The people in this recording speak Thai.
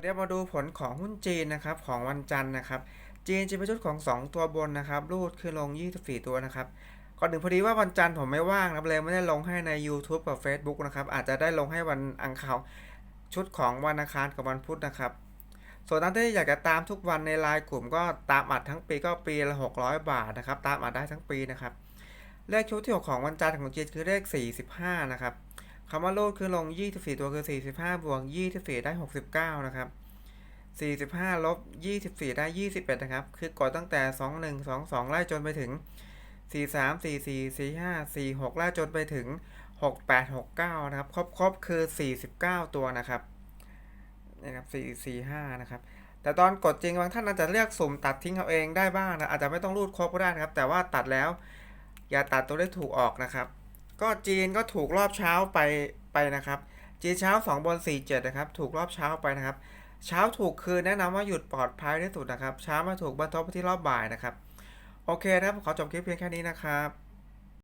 เดี๋ยวมาดูผลของหุ้นจีนนะครับของวันจันทร์นะครับ จีนจะเป็นชุดของ 2 ตัวบนนะครับรูดขึ้นลง 24 ตัวนะครับก่อนหนึ่งพอดีว่าวันจันทร์ผมไม่ว่างครับเลยไม่ได้ลงให้ใน YouTube กับ Facebook นะครับอาจจะได้ลงให้วันอังคารชุดของวันอังคารกับวันพุธนะครับ ส่วนท่านที่อยากจะตามทุกวันในไลน์กลุ่มก็ตามอัดทั้งปีก็ปีละ 600 บาทนะครับตามอัดได้ทั้งปีนะครับเลขชุดที่ 6 ของวันจันทร์ของจีนคือเลข 45 นะครับ คำว่ารูดคือลง 24 ตัวคือ 45 บวก 24 ได้ 69 นะครับ 45 ลบ 24 ได้ 21 นะครับ คือกดตั้งแต่ 21 22 ไล่จนไปถึง 43 44 45 46 ไล่จนไปถึง 68 69 นะครับ ครบครบคือ 49 ตัวนะครับนะครับ4 4 5 นะครับ แต่ตอนกดจริงบางท่านอาจจะเลือกสุ่มตัดทิ้งเอาเองได้บ้างนะ อาจจะไม่ต้องรูดครบก็ได้นะครับ แต่ว่าตัดแล้ว อย่าตัดตัวได้ถูกออกนะครับ ก็จีนก็ถูกรอบเช้าไปไปนะครับ จีนเช้า2บน47นะครับ ถูกรอบเช้าไปนะครับ เช้าถูกคืนแนะนำว่าหยุดปลอดภัยที่สุดนะครับ เช้ามาถูกบรรทบที่รอบบ่ายนะครับ โอเคนะครับ ขอจบคลิปเพียงแค่นี้นะครับ